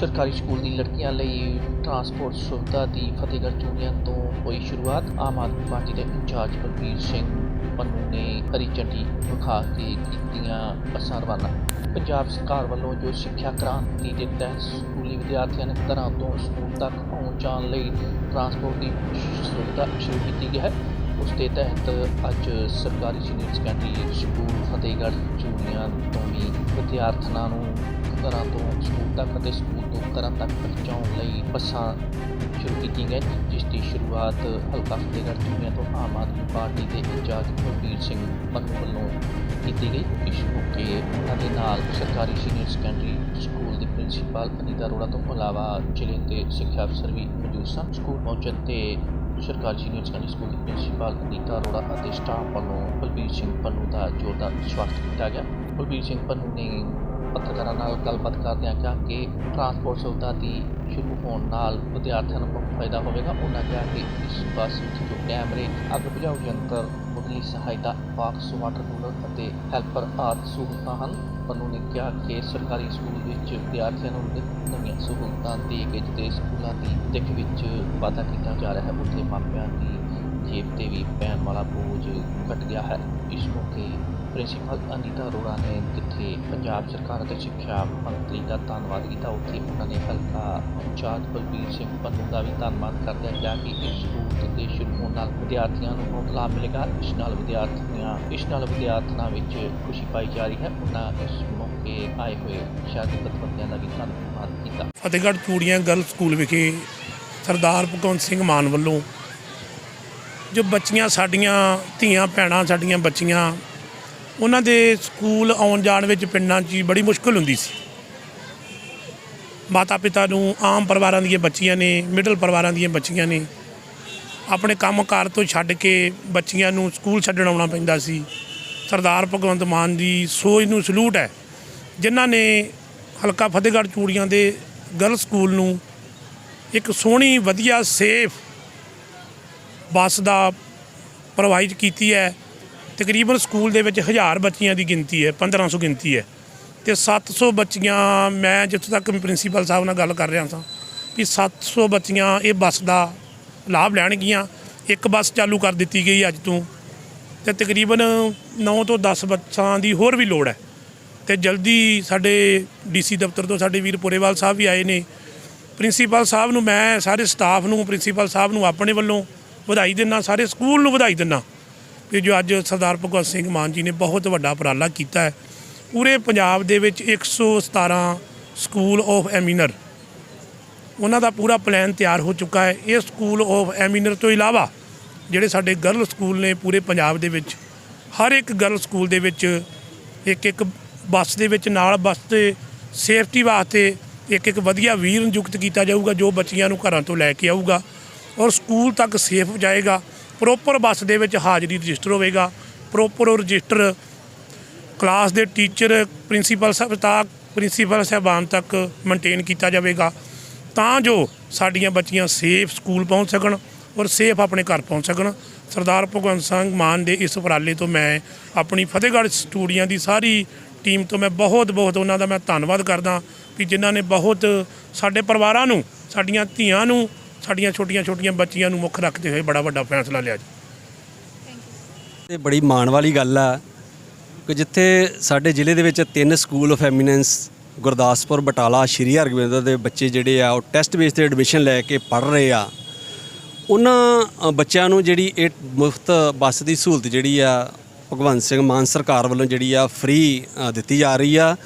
ਸਰਕਾਰੀ ਸਕੂਲ ਦੀ ਲੜਕੀਆਂ ਲਈ ਟਰਾਂਸਪੋਰਟ ਸੁਵਿਧਾ ਦੀ ਫਤਿਹਗੜ੍ਹ ਚੂੜੀਆਂ ਤੋਂ ਹੋਈ ਸ਼ੁਰੂਆਤ ਆਮ ਆਦਮੀ ਪਾਰਟੀ ਦੇ ਇੰਚਾਰਜ ਬਲਬੀਰ ਸਿੰਘ ਪੰਨੂ ਨੇ ਹਰੀ ਝੰਡੀ ਵਿਖਾ ਕੇ ਕੀਤੀਆਂ ਬੱਸਾਂ ਰਵਾਨਾ। ਪੰਜਾਬ ਸਰਕਾਰ ਵੱਲੋਂ ਜੋ ਸਿੱਖਿਆ ਕ੍ਰਾਂਤੀ ਦੇ ਤਹਿਤ ਸਕੂਲੀ ਵਿਦਿਆਰਥੀਆਂ ਨੇ ਘਰਾਂ ਤੋਂ ਸਕੂਲ ਤੱਕ ਆਉਣ ਲਈ ਟਰਾਂਸਪੋਰਟ ਦੀ ਸੁਵਿਧਾ ਸ਼ੁਰੂ ਕੀਤੀ ਗਈ ਹੈ, ਉਸ ਦੇ ਤਹਿਤ ਅੱਜ ਸਰਕਾਰੀ senior secondary school Fatehgarh Churian ਤੋਂ ਵੀ ਵਿਦਿਆਰਥਣਾਂ ਨੂੰ ਘਰਾਂ ਤੋਂ ਸਕੂਲ ਤੱਕ ਅਤੇ ਸਕੂਲ ਤੋਂ ਘਰਾਂ ਤੱਕ ਪਹੁੰਚਾਉਣ ਲਈ ਬੱਸਾਂ ਸ਼ੁਰੂ ਕੀਤੀਆਂ ਗਈਆਂ, ਜਿਸ ਦੀ ਸ਼ੁਰੂਆਤ ਹਲਕਾ ਫਤਿਹਗੜ੍ਹ ਚੂੜੀਆਂ ਤੋਂ ਆਮ ਆਦਮੀ ਪਾਰਟੀ ਦੇ ਇੰਚਾਰਜ ਬਲਬੀਰ ਸਿੰਘ ਪੰਨੂ ਵੱਲੋਂ ਕੀਤੀ ਗਈ, ਇਸ ਮੌਕੇ ਉਹਨਾਂ ਦੇ ਨਾਲ ਸਰਕਾਰੀ ਸੀਨੀਅਰ ਸੈਕੰਡਰੀ ਸਕੂਲ ਦੀ ਪ੍ਰਿੰਸੀਪਲ ਅਨੀਤਾ ਅਰੋੜਾ ਤੋਂ ਇਲਾਵਾ ਜ਼ਿਲ੍ਹੇ ਦੇ ਸਿੱਖਿਆ ਅਫਸਰ ਵੀ ਮੌਜੂਦ ਸਨ। ਸਕੂਲ ਪਹੁੰਚਣ ਤੇ ਸਰਕਾਰੀ ਸੀਨੀਅਰ ਸੈਕੰਡਰੀ ਸਕੂਲ ਦੀ ਪ੍ਰਿੰਸੀਪਲ ਅਨੀਤਾ ਅਰੋੜਾ ਅਤੇ ਸਟਾਫ ਵੱਲੋਂ ਬਲਬੀਰ ਸਿੰਘ ਪੰਨੂ ਦਾ ਜ਼ੋਰਦਾਰ ਸਵਾਗਤ ਕੀਤਾ ਗਿਆ। ਬਲਬੀਰ ਸਿੰਘ ਪੰਨੂ ਨੇ ਪੱਤਰਕਾਰਾਂ ਨਾਲ ਗੱਲਬਾਤ ਕਰਦਿਆਂ ਕਿਹਾ ਕਿ ਟਰਾਂਸਪੋਰਟ ਸੁਵਿਧਾ ਦੀ ਸ਼ੁਰੂ ਹੋਣ ਨਾਲ ਵਿਦਿਆਰਥੀਆਂ ਨੂੰ ਬਹੁਤ ਫਾਇਦਾ ਹੋਵੇਗਾ, ਉਹਨਾਂ ਕਿਹਾ ਕਿ ਇਸ ਬੱਸ ਵਿੱਚ ਜੋ ਕੈਮਰੇ, ਅੱਗ ਬੁਝਾਊ ਯੰਤਰ, ਮੁੱਢਲੀ ਸਹਾਇਤਾ ਬਾਕਸ ਵਾਟਰ ਕੂਲਰ ਅਤੇ ਹੈਲਪਰ ਆਦਿ ਸਹੂਲਤਾਂ ਹਨ। ਪੰਨੂ ਨੇ ਕਿਹਾ ਕਿ ਸਰਕਾਰੀ ਸਕੂਲ ਵਿੱਚ ਵਿਦਿਆਰਥੀਆਂ ਨੂੰ ਨਵੀਆਂ ਸਹੂਲਤਾਂ ਦੇ ਕੇ ਜਿੱਤੇ ਸਕੂਲਾਂ ਦੀ ਦਿੱਖ ਵਿੱਚ ਵਾਧਾ ਕੀਤਾ ਜਾ ਰਿਹਾ ਹੈ, ਉੱਥੇ ਮਾਪਿਆਂ ਦੀ ਜੇਬ ਤੇ ਵੀ ਪੈਣ ਵਾਲਾ ਬੋਝ ਘਟ ਗਿਆ ਹੈ। ਇਸ ਮੌਕੇ ਪ੍ਰਿੰਸੀਪਲ ਅਨੀਤਾ ਅਰੋੜਾ ਨੇ ਜਿੱਥੇ ਪੰਜਾਬ ਸਰਕਾਰ ਅਤੇ ਸਿੱਖਿਆ ਮੰਤਰੀ ਦਾ ਧੰਨਵਾਦ ਕੀਤਾ, ਉੱਥੇ ਉਹਨਾਂ ਨੇ ਹਲਕਾ ਇੰਚਾਰਜ ਬਲਬੀਰ ਸਿੰਘ ਪੰਨੂ ਦਾ ਵੀ ਧੰਨਵਾਦ ਕਰਦਿਆਂ ਕਿਹਾ ਕਿ ਇਸ ਸਕੂਲ ਦੇ ਸ਼ੁਰੂ ਹੋਣ ਨਾਲ ਵਿਦਿਆਰਥੀਆਂ ਨੂੰ ਬਹੁਤ ਲਾਭ ਮਿਲੇਗਾ, ਇਸ ਨਾਲ ਵਿਦਿਆਰਥੀਆਂ, ਇਸ ਨਾਲ ਵਿਦਿਆਰਥਣਾਂ ਵਿੱਚ ਖੁਸ਼ੀ ਪਾਈ ਜਾ ਰਹੀ ਹੈ। ਉਹਨਾਂ ਇਸ ਮੌਕੇ ਆਏ ਹੋਏ ਸ਼ਾਗਿਰਦ ਬੰਦਿਆਂ ਦਾ ਵੀ ਧੰਨਵਾਦ ਕੀਤਾ। ਫਤਿਹਗੜ੍ਹ ਚੂੜੀਆਂ ਗਰਲ ਸਕੂਲ ਵਿਖੇ ਸਰਦਾਰ ਭਗਵੰਤ ਸਿੰਘ ਮਾਨ ਵੱਲੋਂ ਜੋ ਬੱਚੀਆਂ, ਸਾਡੀਆਂ ਧੀਆਂ, ਭੈਣਾਂ, ਸਾਡੀਆਂ ਬੱਚੀਆਂ ਉਹਨਾਂ ਦੇ ਸਕੂਲ ਆਉਣ ਜਾਣ ਵਿੱਚ ਪਿੰਡਾਂ 'ਚ ਬੜੀ ਮੁਸ਼ਕਲ ਹੁੰਦੀ ਸੀ। ਮਾਤਾ ਪਿਤਾ ਨੂੰ ਆਮ ਪਰਿਵਾਰਾਂ ਦੀਆਂ ਬੱਚੀਆਂ ਨੇ ਮਿਡਲ ਪਰਿਵਾਰਾਂ ਦੀਆਂ ਬੱਚੀਆਂ ਨੇ, ਆਪਣੇ ਕੰਮਕਾਰ ਤੋਂ ਛੱਡ ਕੇ ਬੱਚੀਆਂ ਨੂੰ ਸਕੂਲ ਛੱਡਣ ਆਉਣਾ ਪੈਂਦਾ ਸੀ। ਸਰਦਾਰ ਭਗਵੰਤ ਮਾਨ ਦੀ ਸੋਚ ਨੂੰ ਸਲੂਟ ਹੈ। ਜਿਨ੍ਹਾਂ ਨੇ ਹਲਕਾ ਫਤਿਹਗੜ੍ਹ ਚੂੜੀਆਂ ਦੇ ਗਰਲ ਸਕੂਲ ਨੂੰ ਇੱਕ ਸੋਹਣੀ, ਵਧੀਆ ਸੇਫ ਬੱਸ ਦਾ ਪ੍ਰੋਵਾਈਡ ਕੀਤੀ ਹੈ। ਤਕਰੀਬਨ ਸਕੂਲ ਦੇ ਵਿੱਚ 1000 ਬੱਚੀਆਂ ਦੀ ਗਿਣਤੀ ਹੈ 1500 ਗਿਣਤੀ ਹੈ। ਤੇ 700 ਬੱਚੀਆਂ ਮੈਂ ਜਿੱਥੋਂ ਤੱਕ ਪ੍ਰਿੰਸੀਪਲ ਸਾਹਿਬ ਨਾਲ ਗੱਲ ਕਰ ਰਿਹਾ ਸਾਂ ਕਿ 700 ਬੱਚੀਆਂ ਇਹ ਬੱਸ ਦਾ ਲਾਭ ਲੈਣਗੀਆਂ। ਇੱਕ ਬੱਸ ਚਾਲੂ ਕਰ ਦਿੱਤੀ ਗਈ ਅੱਜ ਤੋਂ। ਤੇ ਤਕਰੀਬਨ 9 ਤੋਂ 10 ਬੱਸਾਂ ਦੀ ਹੋਰ ਵੀ ਲੋੜ ਹੈ। ਤੇ ਜਲਦੀ ਸਾਡੇ ਡੀਸੀ ਦਫ਼ਤਰ ਤੋਂ ਸਾਡੇ ਵੀਰ ਪੁਰੇਵਾਲ ਸਾਹਿਬ ਵੀ ਆਏ ਨੇ। ਪ੍ਰਿੰਸੀਪਲ ਸਾਹਿਬ ਨੂੰ ਮੈਂ, ਸਾਰੇ ਸਟਾਫ ਨੂੰ, ਪ੍ਰਿੰਸੀਪਲ ਸਾਹਿਬ ਨੂੰ ਆਪਣੇ ਵੱਲੋਂ ਵਧਾਈ ਦਿੰਦਾ ਸਾਰੇ ਸਕੂਲ ਨੂੰ ਵਧਾਈ ਦਿੰਦਾ ਵੀ ਜੋ ਅੱਜ ਸਰਦਾਰ ਭਗਵੰਤ ਸਿੰਘ ਮਾਨ ਜੀ ਨੇ ਬਹੁਤ ਵੱਡਾ ਉਪਰਾਲਾ ਕੀਤਾ ਹੈ। ਪੂਰੇ ਪੰਜਾਬ ਦੇ ਵਿੱਚ 117 ਸਕੂਲ ਆਫ ਐਮੀਨਰ ਉਹਨਾਂ ਦਾ ਪੂਰਾ ਪਲਾਨ ਤਿਆਰ ਹੋ ਚੁੱਕਾ ਹੈ। ਇਹ ਸਕੂਲ ਆਫ ਐਮੀਨਰ ਤੋਂ ਇਲਾਵਾ ਜਿਹੜੇ ਸਾਡੇ ਗਰਲ ਸਕੂਲ ਨੇ ਪੂਰੇ ਪੰਜਾਬ ਦੇ ਵਿੱਚ, ਹਰ ਇੱਕ ਗਰਲ ਸਕੂਲ ਦੇ ਵਿੱਚ, ਇੱਕ ਇੱਕ ਬੱਸ ਦੇ ਵਿੱਚ, ਨਾਲ ਬੱਸ ਤੇ ਸੇਫਟੀ ਵਾਸਤੇ ਇੱਕ ਇੱਕ ਵਧੀਆ ਵੀਰ ਨਿਯੁਕਤ ਕੀਤਾ ਜਾਊਗਾ ਜੋ ਬੱਚੀਆਂ ਨੂੰ ਘਰਾਂ ਤੋਂ ਲੈ ਕੇ ਆਊਗਾ ਔਰ ਸਕੂਲ ਤੱਕ ਸੇਫ ਜਾਏਗਾ। ਪ੍ਰੋਪਰ ਬੱਸ ਦੇ ਵਿੱਚ ਹਾਜ਼ਰੀ ਰਜਿਸਟਰ ਹੋਵੇਗਾ। ਪ੍ਰੋਪਰ ਉਹ ਰਜਿਸਟਰ ਕਲਾਸ ਦੇ ਟੀਚਰ ਪ੍ਰਿੰਸੀਪਲ ਸਾਹਿਬ ਤੱਕ ਪ੍ਰਿੰਸੀਪਲ ਸਾਹਿਬਾਨ ਤੱਕ ਮੇਨਟੇਨ ਕੀਤਾ ਜਾਵੇਗਾ। ਤਾਂ ਜੋ ਸਾਡੀਆਂ ਬੱਚੀਆਂ ਸੇਫ ਸਕੂਲ ਪਹੁੰਚ ਸਕਣ ਔਰ ਸੇਫ ਆਪਣੇ ਘਰ ਪਹੁੰਚ ਸਕਣ। ਸਰਦਾਰ ਭਗਵੰਤ ਸਿੰਘ ਮਾਨ ਦੇ ਇਸ ਉਪਰਾਲੇ ਤੋਂ ਮੈਂ ਆਪਣੀ ਫਤਿਹਗੜ੍ਹ ਸਟੂਡੀਆਂ ਦੀ ਸਾਰੀ ਟੀਮ ਤੋਂ ਮੈਂ ਬਹੁਤ ਬਹੁਤ ਉਹਨਾਂ ਦਾ ਮੈਂ ਧੰਨਵਾਦ ਕਰਦਾ ਕਿ ਜਿਨ੍ਹਾਂ ਨੇ ਬਹੁਤ ਸਾਡੇ ਪਰਿਵਾਰਾਂ ਨੂੰ, ਸਾਡੀਆਂ ਧੀਆਂ ਨੂੰ ਸਾਡੀਆਂ ਛੋਟੀਆਂ ਛੋਟੀਆਂ ਬੱਚੀਆਂ ਨੂੰ ਮੁੱਖ ਰੱਖਦੇ ਹੋਏ ਬੜਾ ਵੱਡਾ ਫੈਸਲਾ ਲਿਆ ਜੀ। ਤੇ ਬੜੀ ਮਾਣ ਵਾਲੀ ਗੱਲ ਆ ਕਿ ਜਿੱਥੇ ਸਾਡੇ ਜ਼ਿਲ੍ਹੇ ਦੇ ਵਿੱਚ ਤਿੰਨ school of eminence, Gurdaspur, Batala, Shri Hargobind ਦੇ ਬੱਚੇ ਜਿਹੜੇ ਆ, ਉਹ ਟੈਸਟ ਬੇਸ ਤੇ ਐਡਮਿਸ਼ਨ ਲੈ ਕੇ ਪੜ ਰਹੇ ਆ। ਉਹਨਾਂ ਬੱਚਿਆਂ ਨੂੰ ਜਿਹੜੀ ਇਹ ਮੁਫਤ ਬੱਸ ਦੀ ਸਹੂਲਤ ਜਿਹੜੀ ਆ, ਭਗਵੰਤ ਸਿੰਘ ਮਾਨ ਸਰਕਾਰ ਵੱਲੋਂ ਜਿਹੜੀ ਆ ਫ੍ਰੀ ਦਿੱਤੀ ਜਾ ਰਹੀ ਆ।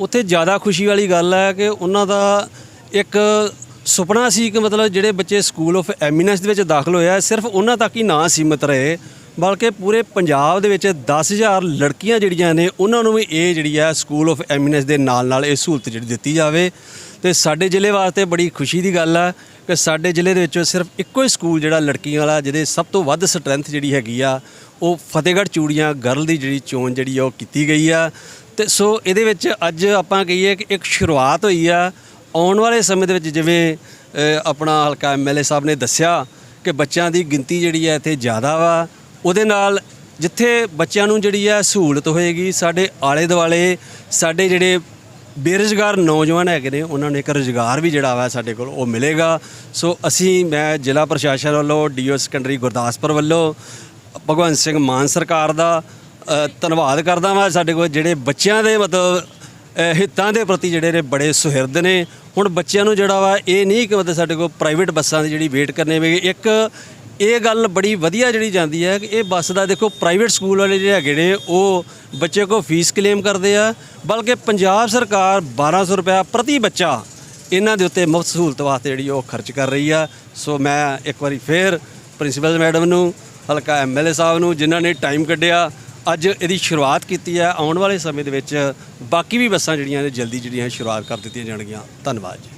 ਉੱਥੇ ਜ਼ਿਆਦਾ ਖੁਸ਼ੀ ਵਾਲੀ ਗੱਲ ਹੈ ਕਿ ਉਹਨਾਂ ਦਾ ਇੱਕ ਸੁਪਨਾ ਸੀ ਕਿ ਮਤਲਬ ਜਿਹੜੇ ਬੱਚੇ ਸਕੂਲ ਆਫ ਐਮੀਨੈਂਸ ਦੇ ਵਿੱਚ ਦਾਖਲ ਹੋਇਆ ਸਿਰਫ ਉਹਨਾਂ ਤੱਕ ਹੀ ਨਾ ਸੀਮਤ ਰਹੇ, ਬਲਕਿ ਪੂਰੇ ਪੰਜਾਬ ਦੇ ਵਿੱਚ 10000 ਲੜਕੀਆਂ ਜਿਹੜੀਆਂ ਨੇ, ਉਹਨਾਂ ਨੂੰ ਵੀ ਇਹ ਜਿਹੜੀ ਆ ਸਕੂਲ ਆਫ ਐਮੀਨੈਂਸ ਦੇ ਨਾਲ ਨਾਲ ਇਹ ਸਹੂਲਤ ਜਿਹੜੀ ਦਿੱਤੀ ਜਾਵੇ। ਤੇ ਸਾਡੇ ਜ਼ਿਲ੍ਹੇ ਵਾਸਤੇ ਬੜੀ ਖੁਸ਼ੀ ਦੀ ਗੱਲ ਆ ਕਿ ਸਾਡੇ ਜ਼ਿਲ੍ਹੇ ਦੇ ਵਿੱਚ ਸਿਰਫ ਇੱਕੋ ਹੀ ਸਕੂਲ ਜਿਹੜਾ ਲੜਕੀਆਂ ਵਾਲਾ, ਜਿਹਦੇ ਸਭ ਤੋਂ ਵੱਧ ਸਟਰੈਂਥ ਜਿਹੜੀ ਹੈਗੀ ਆ, ਉਹ ਫਤਿਹਗੜ੍ਹ ਚੂੜੀਆਂ ਗਰਲ ਦੀ ਜਿਹੜੀ ਚੋਣ ਜਿਹੜੀ ਆ ਉਹ ਕੀਤੀ ਗਈ ਆ। ਤੇ ਸੋ ਇਹਦੇ ਵਿੱਚ ਅੱਜ ਆਪਾਂ ਕਹੀਏ ਕਿ ਇੱਕ ਸ਼ੁਰੂਆਤ ਹੋਈ ਆ ਆਉਣ ਵਾਲੇ ਸਮੇਂ ਦੇ ਵਿੱਚ ਜਿਵੇਂ ਆਪਣਾ ਹਲਕਾ ਐਮਐਲਏ ਸਾਹਿਬ ਨੇ ਦੱਸਿਆ ਕਿ ਬੱਚਿਆਂ ਦੀ ਗਿਣਤੀ ਜਿਹੜੀ ਹੈ ਇੱਥੇ ਜ਼ਿਆਦਾ ਵਾ, ਉਹਦੇ ਨਾਲ ਜਿੱਥੇ ਬੱਚਿਆਂ ਨੂੰ ਜਿਹੜੀ ਹੈ ਸਹੂਲਤ ਹੋਏਗੀ, ਸਾਡੇ ਆਲੇ ਦੁਆਲੇ ਸਾਡੇ ਜਿਹੜੇ ਬੇਰੁਜ਼ਗਾਰ ਨੌਜਵਾਨ ਹੈਗੇ ਨੇ, ਉਹਨਾਂ ਨੂੰ ਇੱਕ ਰੁਜ਼ਗਾਰ ਵੀ ਜਿਹੜਾ ਵਾ ਸਾਡੇ ਕੋਲ ਉਹ ਮਿਲੇਗਾ। ਸੋ ਅਸੀਂ, ਮੈਂ ਜ਼ਿਲ੍ਹਾ ਪ੍ਰਸ਼ਾਸਨ ਵੱਲੋਂ ਡੀਓ ਸੈਕੰਡਰੀ ਗੁਰਦਾਸਪੁਰ ਵੱਲੋਂ, ਭਗਵੰਤ ਸਿੰਘ ਮਾਨ ਸਰਕਾਰ ਦਾ ਧੰਨਵਾਦ ਕਰਦਾ ਵਾਂ ਸਾਡੇ ਕੋਲ, ਜਿਹੜੇ ਬੱਚਿਆਂ ਦੇ ਮਤਲਬ ਅ, ਹਿੱਤਾਂ ਦੇ ਪ੍ਰਤੀ ਜਿਹੜੇ ਨੇ ਬੜੇ ਸੁਹਿਰਦ ਨੇ। ਹੁਣ ਬੱਚਿਆਂ ਨੂੰ ਜਿਹੜਾ ਵਾ ਇਹ ਨਹੀਂ ਕਿ ਮਤਲਬ ਸਾਡੇ ਕੋਲ ਪ੍ਰਾਈਵੇਟ ਬੱਸਾਂ ਦੀ ਜਿਹੜੀ ਵੇਟ ਕਰਨੀ ਵੇ ਇੱਕ ਇਹ ਗੱਲ ਬੜੀ ਵਧੀਆ ਜਿਹੜੀ ਜਾਂਦੀ ਹੈ ਕਿ ਇਹ ਬੱਸ ਦਾ ਦੇਖੋ ਪ੍ਰਾਈਵੇਟ ਸਕੂਲ ਵਾਲੇ ਜਿਹੜੇ ਹੈਗੇ ਨੇ ਉਹ ਬੱਚੇ ਕੋ ਫੀਸ ਕਲੇਮ ਕਰਦੇ ਆ। ਬਲਕਿ ਪੰਜਾਬ ਸਰਕਾਰ 1200 ਰੁਪਇਆ ਪ੍ਰਤੀ ਬੱਚਾ ਇਹਨਾਂ ਦੇ ਉੱਤੇ ਮੁਫਤ ਸਹੂਲਤ ਵਾਸਤੇ ਜਿਹੜੀ ਉਹ ਖਰਚ ਕਰ ਰਹੀ ਆ। ਸੋ ਮੈਂ ਇੱਕ ਵਾਰੀ ਫੇਰ ਪ੍ਰਿੰਸੀਪਲ ਮੈਡਮ ਨੂੰ ਹਲਕਾ ਐਮਐਲਏ ਸਾਹਿਬ ਨੂੰ ਜਿਨ੍ਹਾਂ ਨੇ ਟਾਈਮ ਕੱਢਿਆ ਅੱਜ ਇਹਦੀ ਸ਼ੁਰੂਆਤ ਕੀਤੀ ਹੈ। ਆਉਣ ਵਾਲੇ ਸਮੇਂ ਦੇ ਵਿੱਚ ਬਾਕੀ ਵੀ ਬੱਸਾਂ ਜਿਹੜੀਆਂ ਨੇ, ਜਲਦੀ ਜਿਹੜੀਆਂ ਸ਼ੁਰੂਆਤ ਕਰ ਦਿੱਤੀਆਂ ਜਾਣਗੀਆਂ। ਧੰਨਵਾਦ ਜੀ।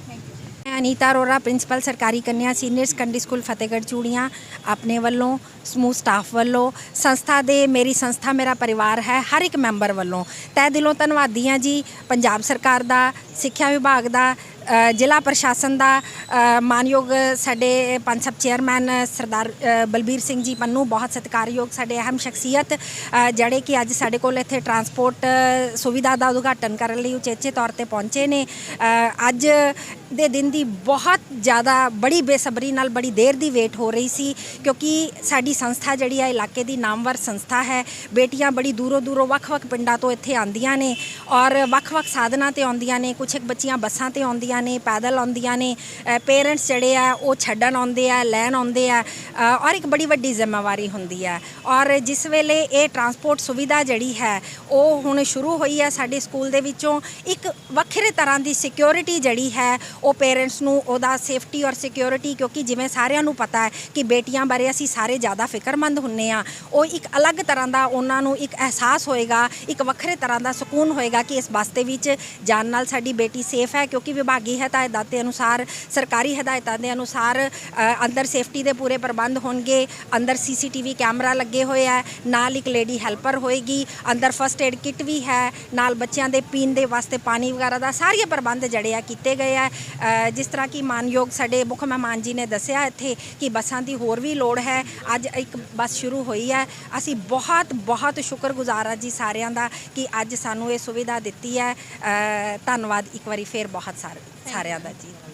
ਮੈਂ ਅਨੀਤਾ ਅਰੋੜਾ, ਪ੍ਰਿੰਸੀਪਲ ਸਰਕਾਰੀ ਕੰਨਿਆ senior secondary school Fatehgarh Churian, ਆਪਣੇ ਵੱਲੋਂ, ਸਮੂਹ ਸਟਾਫ ਵੱਲੋਂ, ਸੰਸਥਾ ਦੇ, ਮੇਰੀ ਸੰਸਥਾ, ਮੇਰਾ ਪਰਿਵਾਰ ਹੈ, ਹਰ ਇੱਕ ਮੈਂਬਰ ਵੱਲੋਂ। ਤਹਿ ਦਿਲੋਂ ਧੰਨਵਾਦੀ ਹਾਂ ਜੀ। ਪੰਜਾਬ ਸਰਕਾਰ ਦਾ, ਸਿੱਖਿਆ ਵਿਭਾਗ ਦਾ ਜ਼ਿਲ੍ਹਾ ਪ੍ਰਸ਼ਾਸਨ ਦਾ ਮਾਨਯੋਗ ਸਾਡੇ ਪੰਜ ਸਬ ਚੇਅਰਮੈਨ, ਸਰਦਾਰ ਬਲਬੀਰ ਸਿੰਘ ਜੀ ਪੰਨੂ, ਬਹੁਤ ਸਤਿਕਾਰਯੋਗ ਸਾਡੇ ਅਹਿਮ ਸ਼ਖਸੀਅਤ ਜਿਹੜੇ ਕਿ ਅੱਜ ਸਾਡੇ ਕੋਲ ਇੱਥੇ ਟਰਾਂਸਪੋਰਟ ਸੁਵਿਧਾ ਦਾ ਉਦਘਾਟਨ ਕਰਨ ਲਈ ਉਚੇਚੇ ਤੌਰ ਤੇ ਪਹੁੰਚੇ ਨੇ। ਅੱਜ ਦੇ ਦਿਨ ਦੀ ਬਹੁਤ ਜ਼ਿਆਦਾ ਬੜੀ ਬੇਸਬਰੀ ਨਾਲ ਬੜੀ ਦੇਰ ਦੀ ਵੇਟ ਹੋ ਰਹੀ ਸੀ, ਕਿਉਂਕਿ ਸਾਡੀ ਸੰਸਥਾ ਜਿਹੜੀ ਹੈ ਇਲਾਕੇ ਦੀ ਨਾਮਵਰ ਸੰਸਥਾ ਹੈ, ਬੇਟੀਆਂ ਬੜੀ ਦੂਰੋਂ ਦੂਰੋਂ ਵੱਖ-ਵੱਖ ਪਿੰਡਾਂ ਤੋਂ ਇੱਥੇ ਆਉਂਦੀਆਂ ਨੇ ਔਰ ਵੱਖ-ਵੱਖ ਸਾਧਨਾਂ ਤੇ ਆਉਂਦੀਆਂ ਨੇ ਕੁਝ ਇੱਕ ਬੱਚੀਆਂ ਬੱਸਾਂ ਤੇ ਆਉਂਦੀਆਂ ਨੇ, ਪੈਦਲ ਆਉਂਦੀਆਂ ਨੇ ਪੇਰੈਂਟਸ ਜਿਹੜੇ ਆ, ਉਹ ਛੱਡਣ ਆਉਂਦੇ ਆ, ਲੈਣ ਆਉਂਦੇ ਆ ਔਰ ਇੱਕ ਬੜੀ ਵੱਡੀ ਜ਼ਿੰਮੇਵਾਰੀ ਹੁੰਦੀ ਹੈ ਔਰ ਜਿਸ ਵੇਲੇ ਇਹ ਟਰਾਂਸਪੋਰਟ ਸੁਵਿਧਾ ਜਿਹੜੀ ਹੈ, ਉਹ ਹੁਣ ਸ਼ੁਰੂ ਹੋਈ ਹੈ ਸਾਡੇ ਸਕੂਲ ਦੇ ਵਿੱਚੋਂ, ਇੱਕ ਵੱਖਰੇ ਤਰ੍ਹਾਂ ਦੀ ਸਿਕਿਉਰਿਟੀ ਜਿਹੜੀ ਹੈ, ਉਹ ਪੇਰੈਂਟਸ ਨੂੰ ਉਹਦਾ ਸੇਫਟੀ ਔਰ ਸਿਕਿਉਰਿਟੀ ਕਿਉਂਕਿ ਜਿਵੇਂ ਸਾਰਿਆਂ ਨੂੰ ਪਤਾ ਹੈ ਕਿ ਬੇਟੀਆਂ ਬਾਰੇ ਅਸੀਂ ਸਾਰੇ ਜ਼ਿਆਦਾ ਫਿਕਰਮੰਦ ਹੁੰਨੇ ਆ, ਉਹ ਇੱਕ ਅਲੱਗ ਤਰ੍ਹਾਂ ਦਾ ਉਹਨਾਂ ਨੂੰ ਇੱਕ ਅਹਿਸਾਸ ਹੋਏਗਾ, ਇੱਕ ਵੱਖਰੇ ਤਰ੍ਹਾਂ ਦਾ ਸਕੂਨ ਹੋਏਗਾ ਕਿ ਇਸ ਬੱਸ ਦੇ ਵਿੱਚ ਜਾਣ ਨਾਲ ਸਾਡੀ ਬੇਟੀ ਸੇਫ ਹੈ, ਕਿਉਂਕਿ ਵਿਭਾਗ ਹਦਾਇਤਾਂ ਦੇ ਅਨੁਸਾਰ, ਸਰਕਾਰੀ ਹਦਾਇਤਾਂ ਦੇ ਅਨੁਸਾਰ ਅੰਦਰ ਸੇਫਟੀ ਦੇ ਪੂਰੇ ਪ੍ਰਬੰਧ ਹੋਣਗੇ, ਅੰਦਰ ਸੀਸੀਟੀਵੀ ਕੈਮਰਾ ਲੱਗੇ ਹੋਏ ਹੈ ਨਾਲ ਇੱਕ ਲੇਡੀ ਹੈਲਪਰ ਹੋਏਗੀ, ਅੰਦਰ ਫਸਟ ਏਡ ਕਿੱਟ ਵੀ ਹੈ, ਨਾਲ ਬੱਚਿਆਂ ਦੇ ਪੀਣ ਦੇ ਵਾਸਤੇ ਪਾਣੀ ਵਗੈਰਾ ਦਾ ਸਾਰੇ ਪ੍ਰਬੰਧ ਜਿਹੜੇ ਆ ਕੀਤੇ ਗਏ ਆ। ਜਿਸ ਤਰ੍ਹਾਂ ਕਿ ਮਾਨਯੋਗ ਸਾਡੇ ਮੁੱਖ ਮਹਿਮਾਨ ਜੀ ਨੇ ਦੱਸਿਆ ਇੱਥੇ ਕਿ ਬੱਸਾਂ ਦੀ ਹੋਰ ਵੀ ਲੋੜ ਹੈ। ਅੱਜ ਇੱਕ ਬੱਸ ਸ਼ੁਰੂ ਹੋਈ ਹੈ। ਅਸੀਂ ਬਹੁਤ ਬਹੁਤ ਸ਼ੁਕਰਗੁਜ਼ਾਰ ਹਾਂ ਜੀ ਸਾਰਿਆਂ ਦਾ ਕਿ ਅੱਜ ਸਾਨੂੰ ਇਹ ਸੁਵਿਧਾ ਦਿੱਤੀ ਹੈ। ਧੰਨਵਾਦ ਇੱਕ ਵਾਰੀ ਫੇਰ ਬਹੁਤ ਸਾਰੇ। ਸਾਰਿਆਂ ਦਾ ਜੀ।